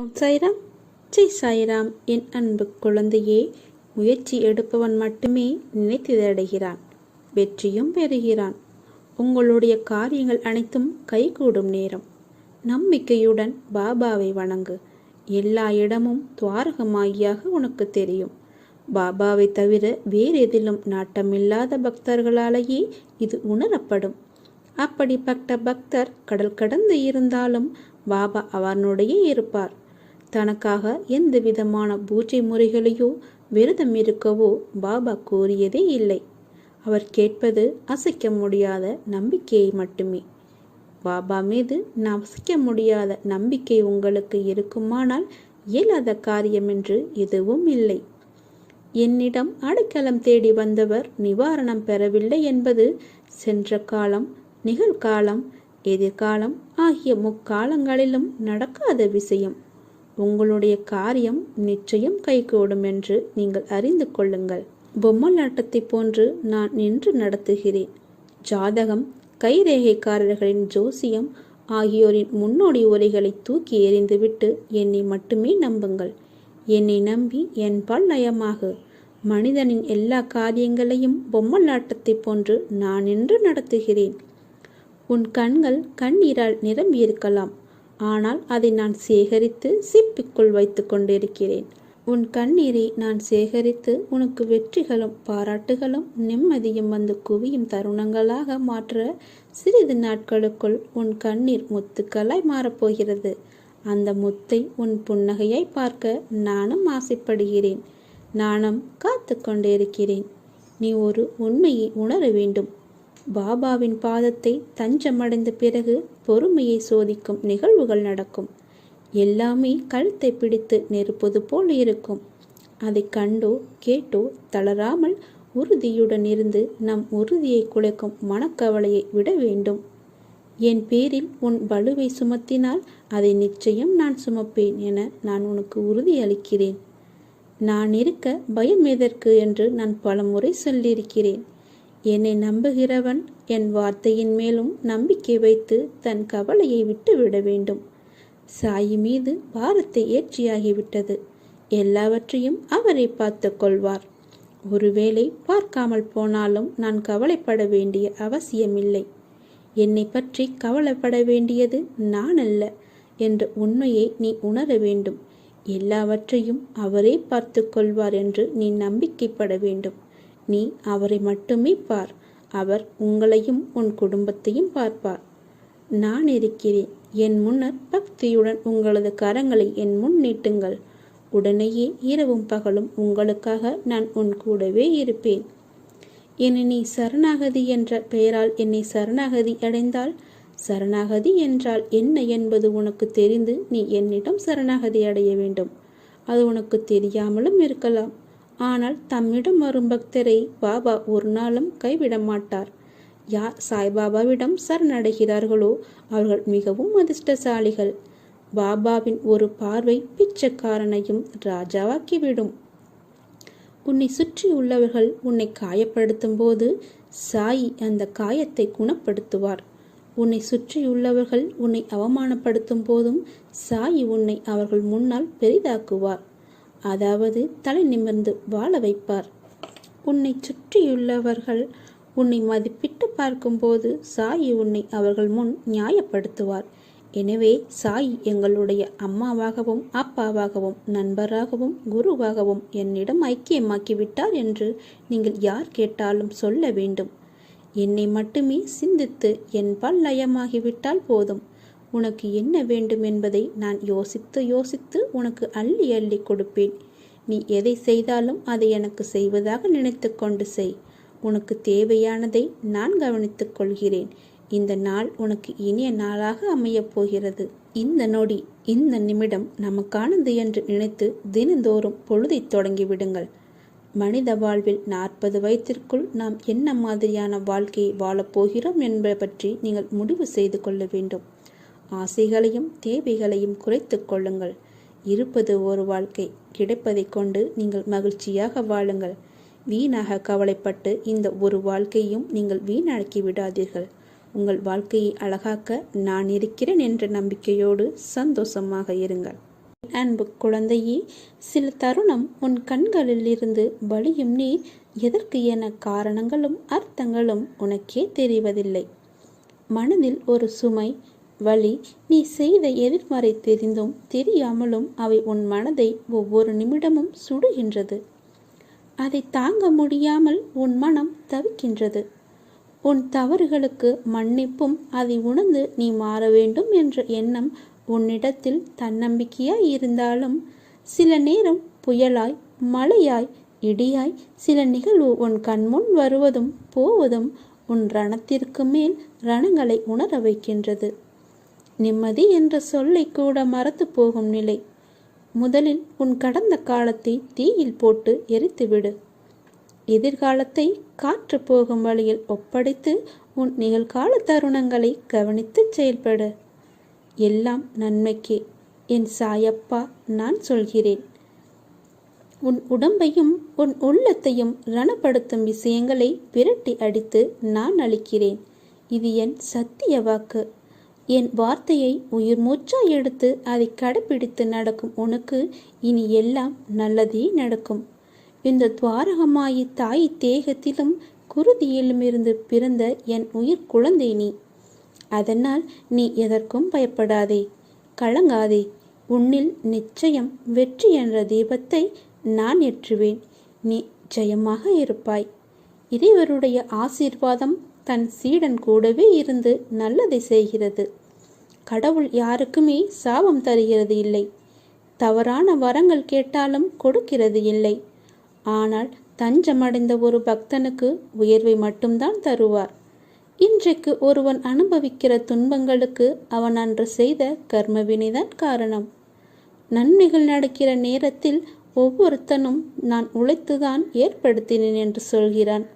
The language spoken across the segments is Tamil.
சாய்ராம் ஜெய் சாய்ராம் என் அன்பு குழந்தையே முயற்சி எடுப்பவன் மட்டுமே நினைத்ததை அடைகிறான் வெற்றியும் பெறுகிறான். உங்களுடைய காரியங்கள் அனைத்தும் கைகூடும் நேரம். நம்பிக்கையுடன் பாபாவை வணங்கு. எல்லா இடமும் துவாரகமாகியாக உனக்கு தெரியும். பாபாவை தவிர வேறு எதிலும் நாட்டமில்லாத பக்தர்களாலேயே இது உணரப்படும். அப்படிப்பட்ட பக்தர் கடல் கடந்து இருந்தாலும் பாபா அவனுடைய இருப்பார். தனக்காக எந்த விதமான பூஜை முறைகளையோ விரதம் இருக்கவோ பாபா கூறியதே இல்லை. அவர் கேட்பது அசைக்க முடியாத நம்பிக்கையை மட்டுமே. பாபா மீது அசைக்க முடியாத நம்பிக்கை உங்களுக்கு இருக்குமானால் இயலாத காரியம் என்று எதுவும் இல்லை. என்னிடம் அடைக்கலம் தேடி வந்தவர் நிவாரணம் பெறவில்லை என்பது சென்ற காலம் நிகழ்காலம் எதிர்காலம் ஆகிய முக்காலங்களிலும் நடக்காத விஷயம். உங்களுடைய காரியம் நிச்சயம் கைகூடும் என்று நீங்கள் அறிந்து கொள்ளுங்கள். பொம்மலாட்டத்தை போன்று நான் நின்று நடத்துகிறேன். ஜாதகம் கைரேகைக்காரர்களின் ஜோசியம் ஆகியோரின் முன்னோடி உரைகளை தூக்கி எறிந்துவிட்டு என்னை மட்டுமே நம்புங்கள். என்னை நம்பி என்பால் நயமாக. மனிதனின் எல்லா காரியங்களையும் பொம்மலாட்டத்தை போன்று நான் நின்று நடத்துகிறேன். உன் கண்கள் கண்ணீரால் நிரம்பியிருக்கலாம். ஆனால் அதை நான் சேகரித்து சிப்பிக்குள் வைத்து கொண்டிருக்கிறேன். உன் கண்ணீரை நான் சேகரித்து உனக்கு வெற்றிகளும் பாராட்டுகளும் நிம்மதியும் வந்து குவியும் தருணங்களாக மாற்ற சிறிது நாட்களுக்குள் உன் கண்ணீர் முத்துக்களாய் மாறப்போகிறது. அந்த முத்தை உன் புன்னகையாய் பார்க்க நானும் ஆசைப்படுகிறேன். நானும் காத்து கொண்டிருக்கிறேன். நீ ஒரு உண்மையை உணர வேண்டும். பாபாவின் பாதத்தை தஞ்சமடைந்த பிறகு பொறுமையை சோதிக்கும் நிகழ்வுகள் நடக்கும். எல்லாமே கழுத்தை பிடித்து நெருப்பது போல் இருக்கும். அதை கண்டோ கேட்டோ தளராமல் உறுதியுடன் இருந்து நம் உறுதியை குலைக்கும் மனக்கவலையை விட வேண்டும். என் பேரில் உன் பலுவை சுமத்தினால் அதை நிச்சயம் நான் சுமப்பேன் என நான் உனக்கு உறுதி அளிக்கிறேன். நான் இருக்க பயம் எதற்கு என்று நான் பலமுறை சொல்லியிருக்கிறேன். என்னை நம்புகிறவன் என் வார்த்தையின் மேலும் நம்பிக்கை வைத்து தன் கவலையை விட்டு விட வேண்டும். சாயி மீது பாரத்தை ஏற்றியாகிவிட்டது. எல்லாவற்றையும் அவரை பார்த்து கொள்வார். ஒருவேளை பார்க்காமல் போனாலும் நான் கவலைப்பட வேண்டிய அவசியமில்லை. என்னை பற்றி கவலைப்பட வேண்டியது நான் அல்ல என்ற உண்மையை நீ உணர வேண்டும். எல்லாவற்றையும் அவரே பார்த்து கொள்வார் என்று நீ நம்பிக்கைப்பட வேண்டும். நீ அவரை மட்டுமே பார். அவர் உங்களையும் உன் குடும்பத்தையும் பார்ப்பார். நான் இருக்கிறேன். என் முன்னர் பக்தியுடன் உங்களது கரங்களை என் முன் நீட்டுங்கள். உடனேயே இரவும் பகலும் உங்களுக்காக நான் உன் கூடவே இருப்பேன். என்னை நீ சரணாகதி என்ற பெயரால் என்னை சரணாகதி அடைந்தால் சரணாகதி என்றால் என்ன என்பது உனக்கு தெரிந்து நீ என்னிடம் சரணாகதி அடைய வேண்டும். அது உனக்கு தெரியாமலும் இருக்கலாம். ஆனால் தம்மிடம் வரும் பக்தரை பாபா ஒரு நாளும் கைவிட மாட்டார். யார் சாய்பாபாவிடம் சரணடைகிறார்களோ அவர்கள் மிகவும் அதிர்ஷ்டசாலிகள். பாபாவின் ஒரு பார்வை பிச்சைக்காரனையும் ராஜாவாக்கிவிடும். உன்னை சுற்றி உள்ளவர்கள் உன்னை காயப்படுத்தும் போது சாயி அந்த காயத்தை குணப்படுத்துவார். உன்னை சுற்றியுள்ளவர்கள் உன்னை அவமானப்படுத்தும் போதும் சாயி உன்னை அவர்கள் முன்னால் பெரிதாக்குவார். அதாவது தலை நிமிர்ந்து வாழ வைப்பார். உன்னை சுற்றியுள்ளவர்கள் உன்னை மதிப்பிட்டு பார்க்கும்போது சாயி உன்னை அவர்கள் முன் நியாயப்படுத்துவார். எனவே சாயி எங்களுடைய அம்மாவாகவும் அப்பாவாகவும் நண்பராகவும் குருவாகவும் என்னிடம் ஐக்கியமாக்கிவிட்டார் என்று நீங்கள் யார் கேட்டாலும் சொல்ல வேண்டும். என்னை மட்டுமே சிந்தித்து என்பால் லயமாகிவிட்டால் போதும். உனக்கு என்ன வேண்டும் என்பதை நான் யோசித்து யோசித்து உனக்கு அள்ளி அள்ளி கொடுப்பேன். நீ எதை செய்தாலும் அதை எனக்கு செய்வதாக நினைத்து கொண்டு செய். உனக்கு தேவையானதை நான் கவனித்துக் கொள்கிறேன். இந்த நாள் உனக்கு இனிய நாளாக அமையப் போகிறது. இந்த நொடி இந்த நிமிடம் நமக்கானது என்று நினைத்து தினந்தோறும் பொழுதை தொடங்கிவிடுங்கள். மனித வாழ்வில் நாற்பது வயதிற்குள் நாம் என்ன மாதிரியான வாழ்க்கையை வாழப்போகிறோம் என்பதை பற்றி நீங்கள் முடிவு செய்து கொள்ள வேண்டும். ஆசைகளையும் தேவைகளையும் குறைத்து கொள்ளுங்கள். இருப்பது ஒரு வாழ்க்கை. கிடைப்பதை கொண்டு நீங்கள் மகிழ்ச்சியாக வாழுங்கள். வீணாக கவலைப்பட்டு இந்த ஒரு வாழ்க்கையும் நீங்கள் வீணாக்கி விடாதீர்கள். உங்கள் வாழ்க்கையை அழகாக்க நான் இருக்கிறேன் என்ற நம்பிக்கையோடு சந்தோஷமாக இருங்கள். அன்பு குழந்தையே சில தருணம் உன் கண்களில் இருந்து வழியும் நீ எதற்கு என காரணங்களும் அர்த்தங்களும் உனக்கே தெரிவதில்லை. மனதில் ஒரு சுமை வழி நீ செய்த எதிர்மறை தெரிந்தும் தெரியாமலும் அவை உன் மனதை ஒவ்வொரு நிமிடமும் சுடுகின்றது. அதை தாங்க முடியாமல் உன் மனம் தவிக்கின்றது. உன் தவறுகளுக்கு மன்னிப்பும் அதை உணர்ந்து நீ மாற வேண்டும் என்ற எண்ணம் உன்னிடத்தில் தன்னம்பிக்கையாய் இருந்தாலும் சில நேரம் புயலாய் மழையாய் இடியாய் சில நிகழ்வு உன் கண்முன் வருவதும் போவதும் உன் ரணத்திற்கு மேல் ரணங்களை உணர வைக்கின்றது. நிம்மதி என்ற சொல்லை கூட மறத்து போகும் நிலை. முதலில் உன் கடந்த காலத்தை தீயில் போட்டு எரித்துவிடு. எதிர்காலத்தை காற்று போகும் வழியில் ஒப்படைத்து உன் நிகழ்கால தருணங்களை கவனித்து செயல்படு. எல்லாம் நன்மைக்கே என் சாயப்பா நான் சொல்கிறேன். உன் உடம்பையும் உன் உள்ளத்தையும் ரணப்படுத்தும் விஷயங்களை விரட்டி அடித்து நான் அளிக்கிறேன் இது என் சத்திய வாக்கு. என் வார்த்தையை உயிர் மூச்சா எடுத்து அதை கடைப்பிடித்து நடக்கும் உனக்கு இனி எல்லாம் நல்லதே நடக்கும். இந்த துவாரகமாயி தாய் தேகத்திலும் குருதியிலும் இருந்து பிறந்த என் உயிர் குழந்தை நீ. அதனால் நீ எதற்கும் பயப்படாதே. கலங்காதே. உன்னில் நிச்சயம் வெற்றி என்ற தீபத்தை நான் ஏற்றுவேன். நீ ஜெயமாக இருப்பாய். இறைவருடைய ஆசீர்வாதம் தன் சீடன் கூடவே இருந்து நல்லதை செய்கிறது. கடவுள் யாருக்குமே சாபம் தருகிறது இல்லை. தவறான வரங்கள் கேட்டாலும் கொடுக்கிறது இல்லை. ஆனால் தஞ்சமடைந்த ஒரு பக்தனுக்கு உயர்வை மட்டும்தான் தருவார். இன்றைக்கு ஒருவன் அனுபவிக்கிற துன்பங்களுக்கு அவன் அன்று செய்த கர்மவினைதான் காரணம். நன்மைகள் நடக்கிற நேரத்தில் ஒவ்வொருத்தனும் நான் உழைத்துதான் ஏற்படுத்தினேன் என்று சொல்கிறான்.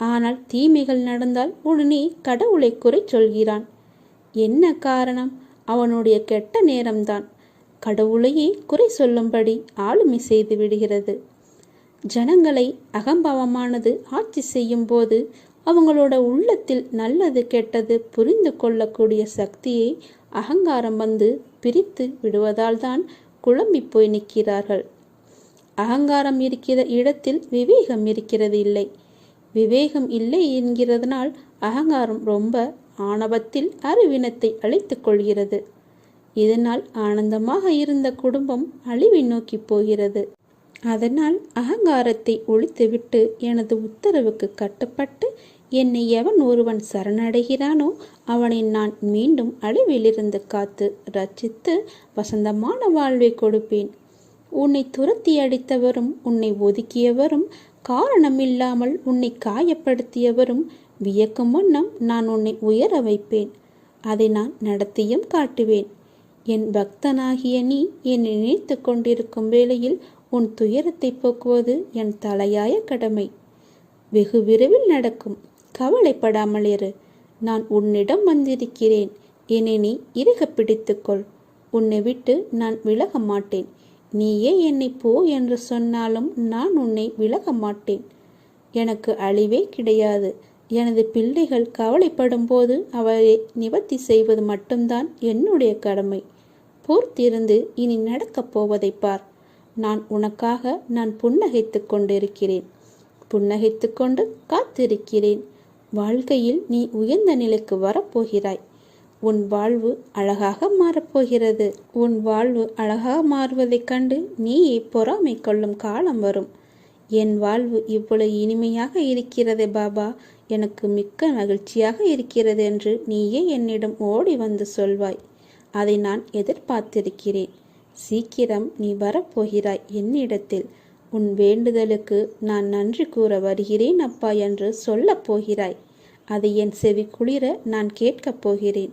ஆனால் தீமைகள் நடந்தால் உடனே கடவுளை குறை சொல்கிறான். என்ன காரணம்? அவனுடைய கெட்ட நேரம்தான். கடவுளையே குறை சொல்லும்படி ஆளுமை செய்து விடுகிறது. ஜனங்களை அகம்பாவமானது ஆட்சி செய்யும் போது அவங்களோட உள்ளத்தில் நல்லது கெட்டது புரிந்து கொள்ளக்கூடிய சக்தியை அகங்காரம் வந்து பிரித்து விடுவதால் தான் குழம்பி போய் நிற்கிறார்கள். அகங்காரம் இருக்கிற இடத்தில் விவேகம் இருக்கிறது இல்லை. விவேகம் இல்லை என்கிறதனால் அகங்காரம் ரொம்ப ஆணவத்தில் அறிவினத்தை அழைத்துக் கொள்கிறது. இதனால் ஆனந்தமாக இருந்த குடும்பம் அழிவை நோக்கி போகிறது. அதனால் அகங்காரத்தை ஒழித்துவிட்டு எனது உத்தரவுக்கு கட்டுப்பட்டு என்னை எவன் ஒருவன் சரணடைகிறானோ அவனை நான் மீண்டும் அழிவிலிருந்து காத்து ரட்சித்து வசந்தமான வாழ்வை கொடுப்பேன். உன்னை துரத்தி அடித்தவரும் உன்னை ஒதுக்கியவரும் காரணமில்லாமல் உன்னை காயப்படுத்தியவரும் வியக்கும் வண்ணம் நான் உன்னை உயர வைப்பேன். அதை நான் நடத்தியும் காட்டுவேன். என் பக்தனாகிய நீ என்னை நினைத்து கொண்டிருக்கும் வேளையில் உன் துயரத்தை போக்குவது என் தலையாய கடமை. வெகு விரைவில் நடக்கும். கவலைப்படாமல் இரு. நான் உன்னிடம் வந்திருக்கிறேன். என்னை நீ இறுக பிடித்துக்கொள் உன்னை விட்டு நான் விலக மாட்டேன். நீயே என்னை போ என்று சொன்னாலும் நான் உன்னை விலக மாட்டேன். எனக்கு அழிவே கிடையாது. எனது பிள்ளைகள் கவலைப்படும் போது அவரை நிவர்த்தி செய்வது மட்டும்தான் என்னுடைய கடமை. பொறுத்திருந்து இனி நடக்கப் போவதை பார். நான் உனக்காக நான் புன்னகைத்து கொண்டிருக்கிறேன். புன்னகைத்து கொண்டு காத்திருக்கிறேன். வாழ்க்கையில் நீ உயர்ந்த நிலைக்கு வரப்போகிறாய். உன் வாழ்வு அழகாக மாறப்போகிறது. உன் வாழ்வு அழகாக மாறுவதைக் கண்டு நீயே பொறாமை கொள்ளும் காலம் வரும். என் வாழ்வு இவ்வளவு இனிமையாக இருக்கிறது பாபா. எனக்கு மிக்க மகிழ்ச்சியாக இருக்கிறது என்று நீயே என்னிடம் ஓடி வந்து சொல்வாய். அதை நான் எதிர்பார்த்திருக்கிறேன். சீக்கிரம் நீ வரப்போகிறாய் என்னிடத்தில். உன் வேண்டுதலுக்கு நான் நன்றி கூற வருகிறேன் அப்பா என்று சொல்லப் போகிறாய். அதை என் செவி குளிர நான் கேட்கப் போகிறேன்.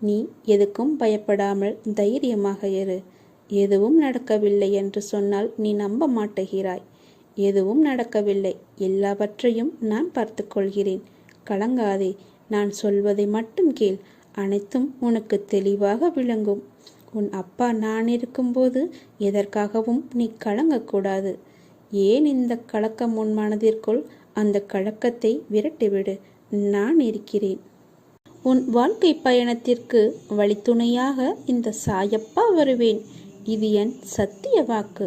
நீ எதுக்கும் பயப்படாமல் தைரியமாக இரு. எதுவும் நடக்கவில்லை என்று சொன்னால் நீ நம்ப மாட்டுகிறாய். எதுவும் நடக்கவில்லை. எல்லாவற்றையும் நான் பார்த்து கொள்கிறேன் கலங்காதே நான் சொல்வதை மட்டும் கேள். அனைத்தும் உனக்கு தெளிவாக விளங்கும். உன் அப்பா நான் இருக்கும்போது எதற்காகவும் நீ கலங்கக்கூடாது. ஏன் இந்த கலக்கம் உன் மனதிற்குள்? அந்த கலக்கத்தை விரட்டிவிடு. நான் இருக்கிறேன். உன் வாழ்க்கை பயணத்திற்கு வழித்துணையாக இந்த சாயப்பா வருவேன். இது என் சத்திய வாக்கு.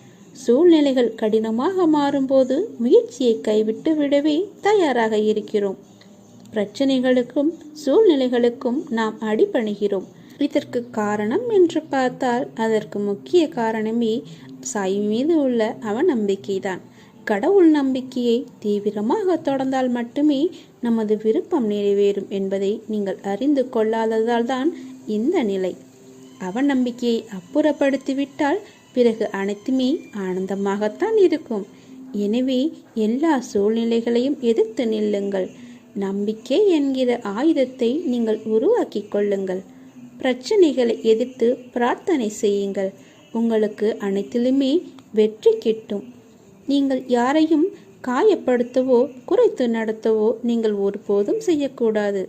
சூழ்நிலைகள் கடினமாக மாறும்போது முயற்சியை கைவிட்டு விடவே தயாராக இருக்கிறோம். பிரச்சனைகளுக்கும் சூழ்நிலைகளுக்கும் நாம் அடிபணிகிறோம். இதற்கு காரணம் என்று பார்த்தால் அதற்கு முக்கிய காரணமே சாய் மீது உள்ள அவநம்பிக்கைதான். கடவுள் நம்பிக்கையை தீவிரமாக தொடர்ந்தால் மட்டுமே நமது விருப்பம் நிறைவேறும் என்பதை நீங்கள் அறிந்து கொள்ளாததால் தான் இந்த நிலை. அவநம்பிக்கையை அப்புறப்படுத்திவிட்டால் பிறகு அனைத்துமே ஆனந்தமாகத்தான் இருக்கும். எனவே எல்லா சூழ்நிலைகளையும் எதிர்த்து நில்லுங்கள். நம்பிக்கை என்கிற ஆயுதத்தை நீங்கள் உருவாக்கிக் கொள்ளுங்கள். பிரச்சனைகளை எதிர்த்து பிரார்த்தனை செய்யுங்கள். உங்களுக்கு அனைத்திலுமே வெற்றி கிட்டும். நீங்கள் யாரையும் காயப்படுத்தவோ குறைத்து நடத்தவோ நீங்கள் ஒருபோதும் செய்யக்கூடாது.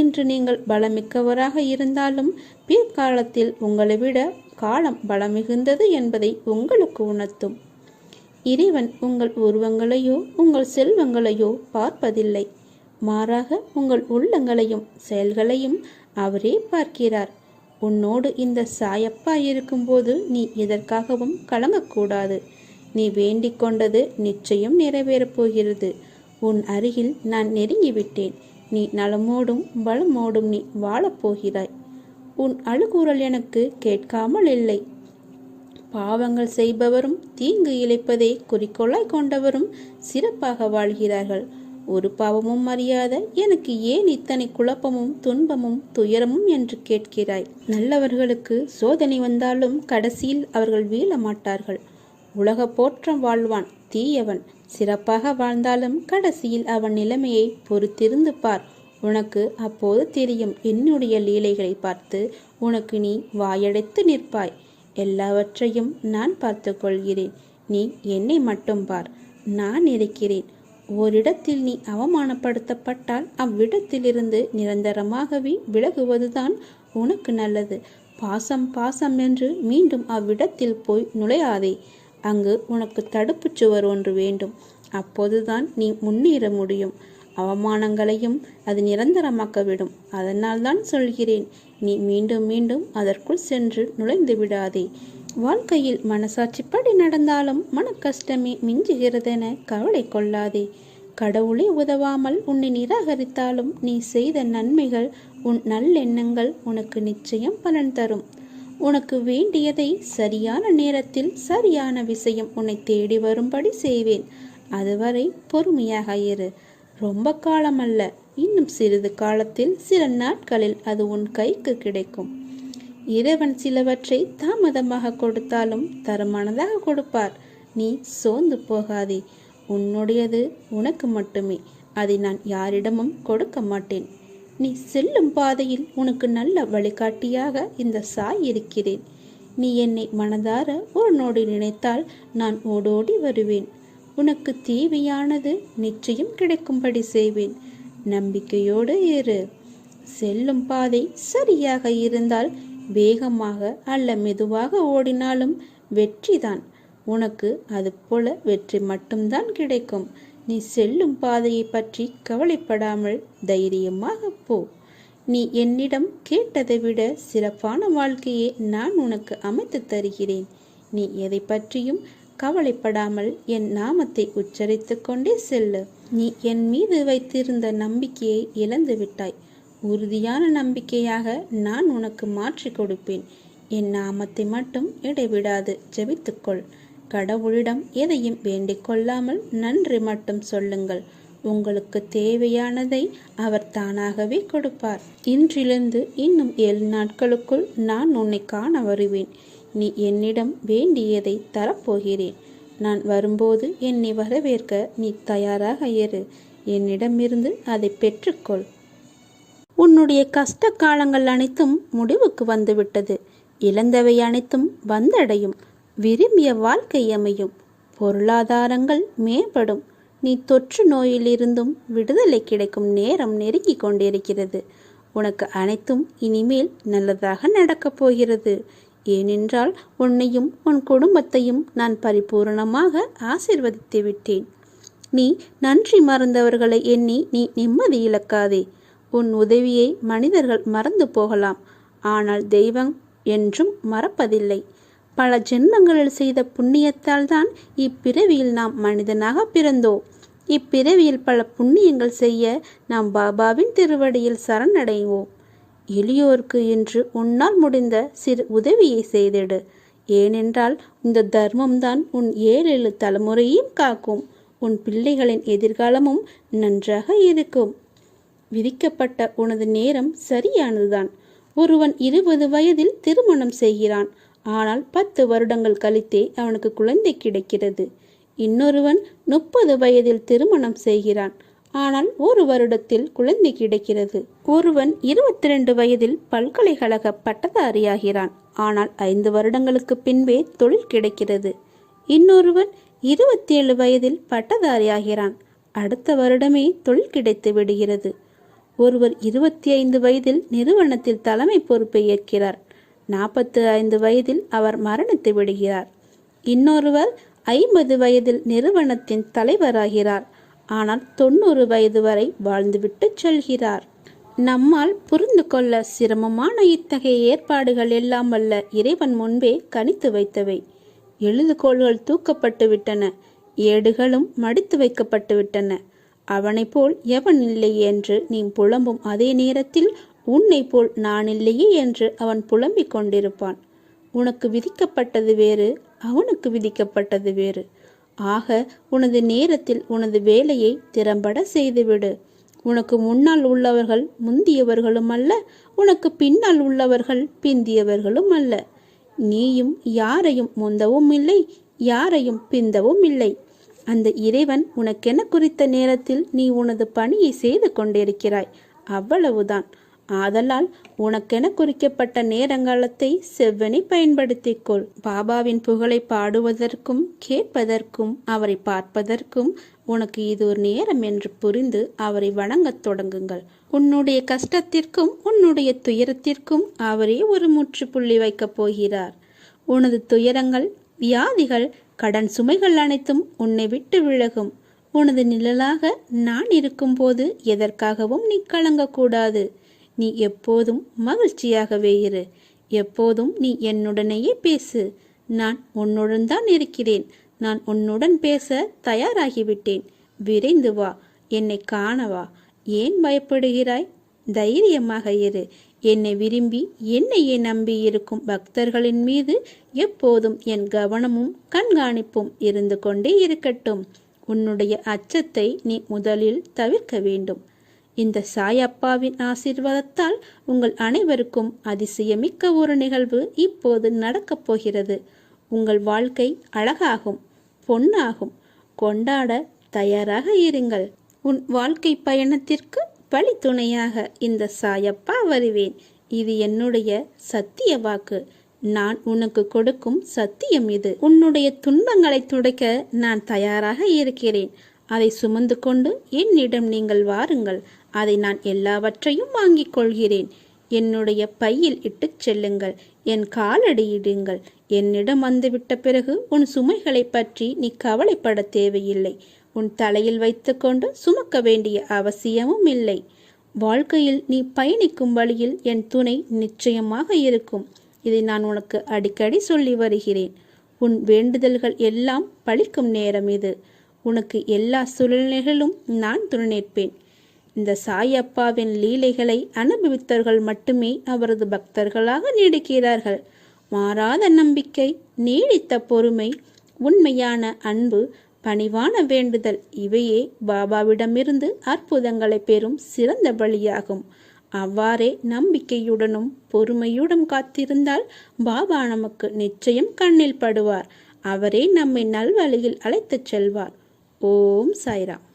இன்று நீங்கள் பலமிக்கவராக இருந்தாலும் பிற்காலத்தில் உங்களை விட காலம் பலமிகுந்தது என்பதை உங்களுக்கு உணர்த்தும். இறைவன் உங்கள் உருவங்களையோ உங்கள் செல்வங்களையோ பார்ப்பதில்லை. மாறாக உங்கள் உள்ளங்களையும் செயல்களையும் அவரே பார்க்கிறார். உன்னோடு இந்த சாயப்பா இருக்கும்போது நீ எதற்காகவும் கலங்கக்கூடாது. நீ வேண்டிக் கொண்டது நிச்சயம் நிறைவேறப் போகிறது. உன் அருகில் நான் நெருங்கிவிட்டேன். நீ நலமோடும் பலமோடும் நீ வாழப்போகிறாய் உன் அழுகுரல் எனக்கு கேட்காமல் இல்லை. பாவங்கள் செய்பவரும் தீங்கு இழைப்பதை குறிக்கோளாய் கொண்டவரும் சிறப்பாக வாழ்கிறார்கள். ஒரு பாவமும் அறியாத எனக்கு ஏன் இத்தனை குழப்பமும் துன்பமும் துயரமும் என்று கேட்கிறாய்? நல்லவர்களுக்கு சோதனை வந்தாலும் கடைசியில் அவர்கள் வீழ மாட்டார்கள். உலக போற்றம் வாழ்வான் தீயவன். சிறப்பாக வாழ்ந்தாலும் கடைசியில் அவன் நிலைமையை பொறுத்திருந்து பார். உனக்கு அப்போது தெரியும் என்னுடைய லீலைகளை பார்த்து உனக்கு நீ வாயடைத்து நிற்பாய். எல்லாவற்றையும் நான் பார்த்து கொள்கிறேன் நீ என்னை மட்டும் பார். நான் இருக்கிறேன். ஓரிடத்தில் நீ அவமானப்படுத்தப்பட்டால் அவ்விடத்திலிருந்து நிரந்தரமாகவே விலகுவதுதான் உனக்கு நல்லது. பாசம் பாசம் என்று மீண்டும் அவ்விடத்தில் போய் நுழையாதே. அங்கு உனக்கு தடுப்புச் சுவர் ஒன்று வேண்டும். அப்போதுதான் நீ முன்னேற முடியும். அவமானங்களையும் அது நிரந்தரமாக்கவிடும். அதனால்தான் சொல்கிறேன் நீ மீண்டும் மீண்டும் அதற்குள் சென்று நுழைந்து விடாதே. வாழ்க்கையில் மனசாட்சிப்படி நடந்தாலும் மன கஷ்டமே மிஞ்சுகிறதென கவலை கொள்ளாதே. கடவுளே உதவாமல் உன்னை நிராகரித்தாலும் நீ செய்த நன்மைகள் உன் நல்லெண்ணங்கள் உனக்கு நிச்சயம் பலன் தரும். உனக்கு வேண்டியதை சரியான நேரத்தில் சரியான விஷயம் உன்னை தேடி வரும்படி செய்வேன். அதுவரை பொறுமையாக இரு. ரொம்ப காலம் அல்ல இன்னும் சிறிது காலத்தில் சில நாட்களில் அது உன் கைக்கு கிடைக்கும். இறைவன் சிலவற்றை தாமதமாக கொடுத்தாலும் தரமானதாக கொடுப்பார். நீ சோர்ந்து போகாதே. உன்னுடையது உனக்கு மட்டுமே. அதை நான் யாரிடமும் கொடுக்க மாட்டேன். நீ செல்லும் பாதையில் உனக்கு நல்ல வழிகாட்டியாக இந்த சாய் இருக்கிறேன். நீ என்னை மனதார ஒரு நோடி நினைத்தால் நான் ஓடோடி வருவேன். உனக்கு தேவையானது நிச்சயம் கிடைக்கும்படி செய்வேன். நம்பிக்கையோடு இரு. செல்லும் பாதை சரியாக இருந்தால் வேகமாக அல்ல மெதுவாக ஓடினாலும் வெற்றிதான். உனக்கு அது போல வெற்றி மட்டும்தான் கிடைக்கும். நீ செல்லும் பாதையை பற்றி கவலைப்படாமல் தைரியமாக போ. நீ என்னிடம் கேட்டதை விட சிறப்பான வாழ்க்கையை நான் உனக்கு அமைத்து தருகிறேன். நீ எதை பற்றியும் கவலைப்படாமல் என் நாமத்தை உச்சரித்து கொண்டே செல்லு. நீ என் மீது வைத்திருந்த நம்பிக்கையை இழந்து விட்டாய். உறுதியான நம்பிக்கையாக நான் உனக்கு மாற்றி கொடுப்பேன். என் நாமத்தை மட்டும் இடைவிடாது ஜெபித்துக்கொள் கடவுளிடம் எதையும் வேண்டிக் கொள்ளாமல் நன்றி மட்டும் சொல்லுங்கள். உங்களுக்கு தேவையானதை அவர் தானாகவே கொடுப்பார். இன்றிலிருந்து இன்னும் ஏழு நாட்களுக்குள் நான் உன்னை காண வருவேன். நீ என்னிடம் வேண்டியதை தரப்போகிறேன். நான் வரும்போது என்னை வரவேற்க நீ தயாராக இரு. என்னிடமிருந்து அதை பெற்றுக்கொள். உன்னுடைய கஷ்ட காலங்கள் அனைத்தும் முடிவுக்கு வந்துவிட்டது. இழந்தவை அனைத்தும் வந்தடையும். விரும்பிய வாழ்க்கை அமையும். பொருளாதாரங்கள் மேம்படும். நீ தொற்று நோயிலிருந்தும் விடுதலை கிடைக்கும் நேரம் நெருங்கி கொண்டிருக்கிறது. உனக்கு அனைத்தும் இனிமேல் நல்லதாக நடக்கப் போகிறது. ஏனென்றால் உன்னையும் உன் குடும்பத்தையும் நான் பரிபூரணமாக ஆசிர்வதித்து விட்டேன். நீ நன்றி மறந்தவர்களை எண்ணி நீ நிம்மதி இழக்காதே. உன் உதவியை மனிதர்கள் மறந்து போகலாம். ஆனால் தெய்வம் என்றும் மறப்பதில்லை. பல ஜென்மங்களில் செய்த புண்ணியத்தால் தான் இப்பிறவியில் நாம் மனிதனாக பிறந்தோம். இப்பிறவியில் பல புண்ணியங்கள் செய்ய நாம் பாபாவின் திருவடியில் சரணடைவோம். எளியோருக்கு என்று உன்னால் முடிந்த சிறு உதவியை செய்திடு. ஏனென்றால் இந்த தர்மம்தான் உன் ஏழு தலைமுறையும் காக்கும். உன் பிள்ளைகளின் எதிர்காலமும் நன்றாக இருக்கும். விதிக்கப்பட்ட உனது நேரம் சரியானதுதான். ஒருவன் இருபது வயதில் திருமணம் செய்கிறான். ஆனால் பத்து வருடங்கள் கழித்தே அவனுக்கு குழந்தை கிடைக்கிறது. இன்னொருவன் முப்பது வயதில் திருமணம் செய்கிறான். ஆனால் ஒரு வருடத்தில் குழந்தை கிடைக்கிறது. ஒருவன் இருபத்தி ரெண்டு வயதில் பல்கலைக்கழக பட்டதாரியாகிறான். ஆனால் ஐந்து வருடங்களுக்கு பின்பே தொழில் கிடைக்கிறது. இன்னொருவன் இருபத்தி ஏழு வயதில் பட்டதாரியாகிறான். அடுத்த வருடமே தொழில் கிடைத்து விடுகிறது. ஒருவர் இருபத்தி ஐந்து வயதில் நிறுவனத்தில் தலைமை பொறுப்பை ஏற்கிறார். நாற்பத்து ஐந்து வயதில் அவர் மரணித்து விடுகிறார். இன்னொருவர் ஐம்பது வயதில் நிறுவனத்தின் தலைவராகிறார். ஆனால் தொண்ணூறு வயது வரை வாழ்ந்துவிட்டு செல்கிறார். நம்மால் புரிந்து கொள்ள சிரமமான இத்தகைய ஏற்பாடுகள் எல்லாம் அல்ல இறைவன் முன்பே கணித்து வைத்தவை. எழுதுகோள்கள் தூக்கப்பட்டு விட்டன ஏடுகளும் மடித்து வைக்கப்பட்டு விட்டன. அவனை போல் எவன் இல்லை என்று நீ புலம்பும் அதே நேரத்தில் உன்னை போல் நான் இல்லையே என்று அவன் புலம்பிக் கொண்டிருப்பான். உனக்கு விதிக்கப்பட்டது வேறு அவனுக்கு விதிக்கப்பட்டது வேறு. ஆக உனது நேரத்தில் உனது வேலையை திறம்பட செய்துவிடு. உனக்கு முன்னால் உள்ளவர்கள் முந்தியவர்களும் அல்ல உனக்கு பின்னால் உள்ளவர்கள் பிந்தியவர்களும் அல்ல. நீயும் யாரையும் முந்தவும் இல்லை யாரையும் பிந்தவும் இல்லை. அந்த இறைவன் உனக்கென குறித்த நேரத்தில் நீ உனது பணியை செய்து கொண்டிருக்கிறாய். அவ்வளவுதான். ஆதலால் உனக்கென குறிக்கப்பட்ட நேரங்காலத்தை செவ்வனை பயன்படுத்திக் கொள் பாபாவின் புகழை பாடுவதற்கும் கேட்பதற்கும் அவரை பார்ப்பதற்கும் உனக்கு இது ஒரு நேரம் என்று புரிந்து அவரை வணங்கத் தொடங்குங்கள். உன்னுடைய கஷ்டத்திற்கும் உன்னுடைய துயரத்திற்கும் அவரே ஒரு முற்றுப்புள்ளி வைக்கப் போகிறார். உனது துயரங்கள் வியாதிகள் கடன் சுமைகள் அனைத்தும் உன்னை விட்டு விலகும். உனது நிழலாக நான் இருக்கும்போது எதற்காகவும் நீ கலங்கக்கூடாது. நீ எப்போதும் மகிழ்ச்சியாகவே இரு. எப்போதும் நீ என்னுடனேயே பேசு. நான் உன்னுடன் தான் இருக்கிறேன். நான் உன்னுடன் பேச தயாராகிவிட்டேன். விரைந்து வா. என்னை காணவா ஏன் பயப்படுகிறாய்? தைரியமாக இரு. என்னை விரும்பி என்னையே நம்பி இருக்கும் பக்தர்களின் மீது எப்போதும் என் கவனமும் கண்காணிப்பும் இருந்து கொண்டே இருக்கட்டும். உன்னுடைய அச்சத்தை நீ முதலில் தவிர்க்க வேண்டும். இந்த சாயப்பாவின் ஆசீர்வாதத்தால் உங்கள் அனைவருக்கும் அதிசயமிக்க ஒரு நிகழ்வு இப்போது நடக்கப் போகிறது. உங்கள் வாழ்க்கை அழகாகும் பொன்னாகும். கொண்டாட தயாராக இருங்கள். உன் வாழ்க்கை பயணத்திற்கு வழி துணையாக இந்த சாயப்பா வருவேன். இது என்னுடைய சத்திய வாக்கு. நான் உனக்கு கொடுக்கும் சத்தியம் இது. உன்னுடைய துன்பங்களை துடைக்க நான் தயாராக இருக்கிறேன். அதை சுமந்து கொண்டு என்னிடம் நீங்கள் வாருங்கள். அதை நான் எல்லாவற்றையும் வாங்கிக் கொள்கிறேன். என்னுடைய பையில் இட்டுச் செல்லுங்கள். என் காலடியிடுங்கள். என்னிடம் வந்துவிட்ட பிறகு உன் சுமைகளை பற்றி நீ கவலைப்பட தேவையில்லை. உன் தலையில் வைத்துக்கொண்டு சுமக்க வேண்டிய அவசியமும் இல்லை. வாழ்க்கையில் நீ பயணிக்கும் வழியில் என் துணை நிச்சயமாக இருக்கும். இதை நான் உனக்கு அடிக்கடி சொல்லி வருகிறேன். உன் வேண்டுதல்கள் எல்லாம் பழிக்கும் நேரம் இது. உனக்கு எல்லா சூழ்நிலைகளும் நான் துணை நிற்பேன். இந்த சாயப்பாவின் லீலைகளை அனுபவித்தவர்கள் மட்டுமே அவரது பக்தர்களாக நீடிக்கிறார்கள். மாறாத நம்பிக்கை நீடித்த பொறுமை உண்மையான அன்பு பணிவான வேண்டுதல் இவையே பாபாவிடமிருந்து அற்புதங்களை பெறும் சிறந்த வழியாகும் அவ்வாறே நம்பிக்கையுடனும் பொறுமையுடன் காத்திருந்தால் பாபா நமக்கு நிச்சயம் கண்ணில் படுவார். அவரே நம்மை நல்வழியில் அழைத்துச் செல்வார். ஓம் சாய்ராம்.